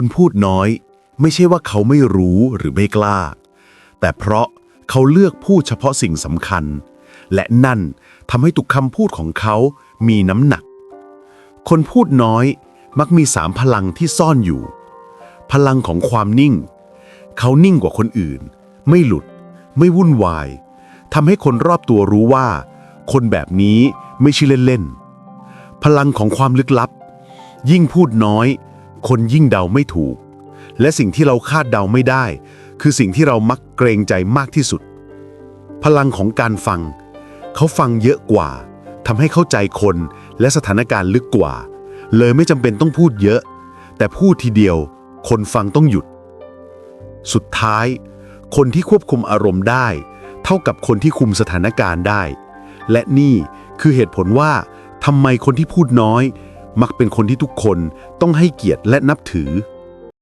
คนพูดน้อย ไม่ใช่ว่าเขาไม่รู้หรือไม่กล้า แต่เพราะเขาเลือกพูดเฉพาะสิ่งสำคัญ และนั่นทำให้ทุกคำพูดของเขามีน้ำหนัก คนพูดน้อยมักมีสามพลังที่ซ่อนอยู่ พลังของความนิ่ง เขานิ่งกว่าคนอื่น ไม่หลุด ไม่วุ่นวายทำให้คนรอบตัวรู้ว่า คนแบบนี้ไม่ใช่เล่นๆพลังของความลึกลับ ยิ่งพูดน้อย คนยิ่งเดาไม่ถูก และสิ่งที่เราคาดเดาไม่ได้ คือสิ่งที่เรามักเกรงใจมากที่สุด พลังของการฟัง เขาฟังเยอะกว่าทำให้เข้าใจคนและสถานการณ์ลึกกว่า เลยไม่จำเป็นต้องพูดเยอะ แต่พูดทีเดียว คนฟังต้องหยุด สุดท้าย คนที่ควบคุมอารมณ์ได้ เท่ากับคนที่คุมสถานการณ์ได้ และนี่คือเหตุผลว่าทำไมคนที่พูดน้อย มักเป็นคนที่ทุกคนต้องให้เกียรติและนับถือ